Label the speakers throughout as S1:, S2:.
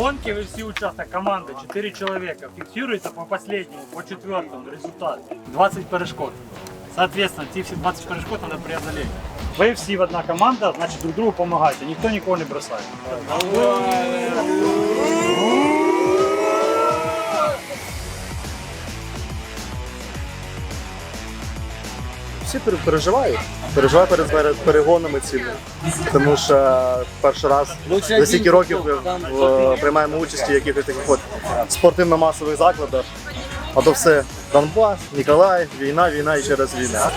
S1: гонке вы все участок, команда, 4 человека, фиксируется по последнему, по четвертому результат. 20 перешкод. Соответственно, ці все 20 перешкод надо преодолеть. Вы все в одна команда, значит друг другу помогаете, никто никого не бросає.
S2: Всі пер- переживають. Переживаю перед перегонами цими. Тому що перший раз за стільки років е, приймаємо участь у якихось таких от спортивно-масових закладах. А то все Донбас, Ніколаїв, війна, війна і ще раз війна.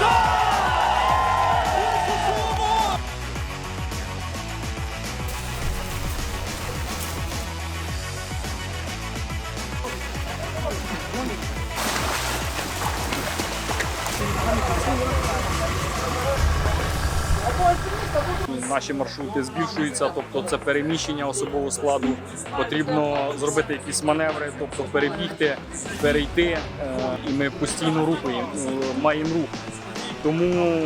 S3: Наші маршрути збільшуються, тобто це переміщення особового складу. Потрібно зробити якісь маневри, тобто перебігти, перейти, е, і ми постійно рухаємо, е, маємо рух. Тому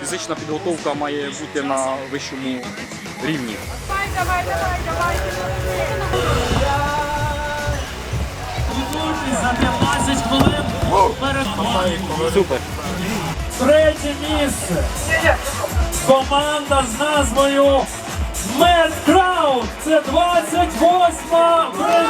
S3: фізична підготовка має бути на вищому рівні.
S4: Давай, давай, давай,
S5: за 15 хвилин перед
S3: Супер.
S5: Третє місце. Команда з назвою Мед Крауд. Це 28-ма бригада зустрічає